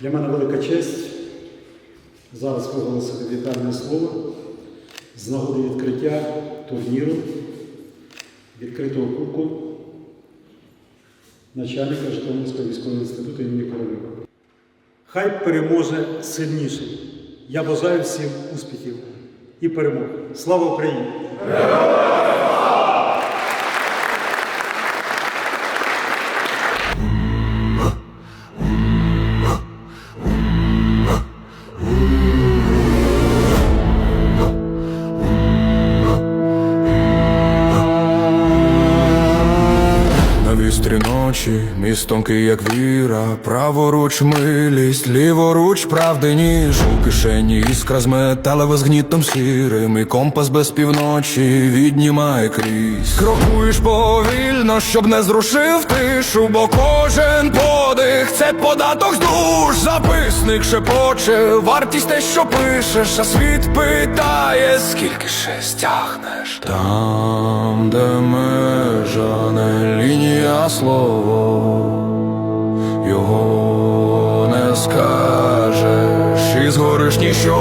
Для мене велика честь зараз виголосити вітальне слово з нагоди відкриття турніру, відкритого кубку начальника Житомирського військового інституту імені Королюка. Хай переможе сильніший. Я бажаю всім успіхів і перемог. Слава Україні! На вістрі ночі, міст тонкий, як віра, праворуч милість, ліворуч правди ніж у кишені іскра з металева з гнітом сірим, і компас без півночі віднімає крізь. Крокуєш повільно, щоб не зрушив тишу, бо кожен подих це податок з душ. Записник шепоче, вартість те, що пишеш, а світ питає, скільки ще стягнеш. Там, де слово, його не скажеш, і згориш ніщо.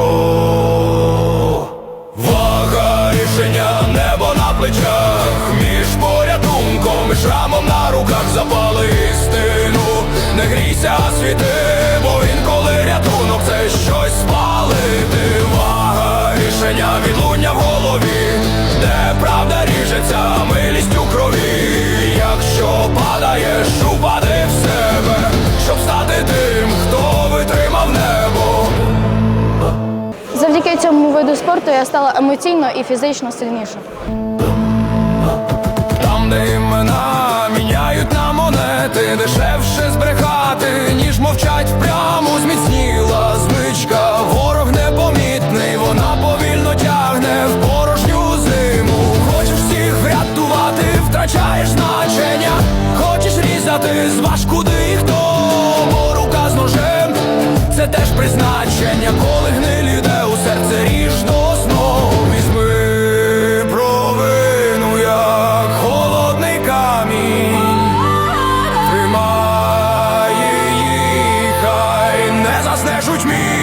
Вага рішення, небо на плечах, між порятунком і шрамом на руках запали істину. Не грійся, світи, виду спорту я стала емоційно і фізично сильніша. Там, де імена міняють на монети, дешевше збрехати, ніж мовчать впрямо зміцніла звичка. Ворог непомітний, вона повільно тягне в порожню зиму. Хочеш всіх врятувати, втрачаєш значення. Хочеш різати, зваж куди хто, рука з ножем це теж призначення, коли гниль заснеш у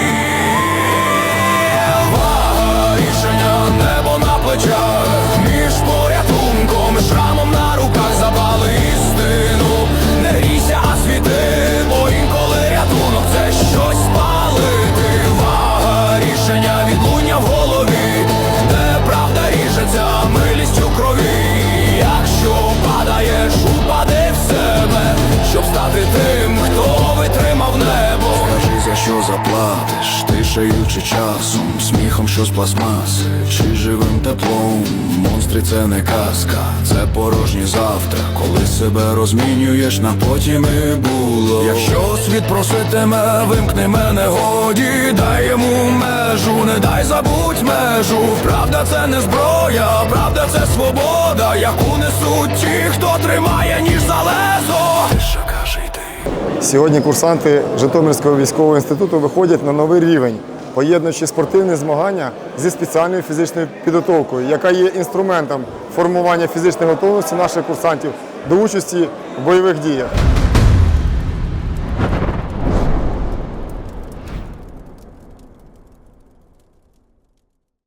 що заплатиш, тишею чи часом, сміхом, що з пластмаси, чи живим теплом. Монстри це не казка, це порожні завтра, коли себе розмінюєш на потім і було. Якщо світ проситиме, вимкни мене годі, дай йому межу, не дай забудь межу. Правда, це не зброя, правда, це свобода, яку несуть ті, хто тримає ніж залезо. Тиша каже. Сьогодні курсанти Житомирського військового інституту виходять на новий рівень, поєднуючи спортивні змагання зі спеціальною фізичною підготовкою, яка є інструментом формування фізичної готовності наших курсантів до участі в бойових діях.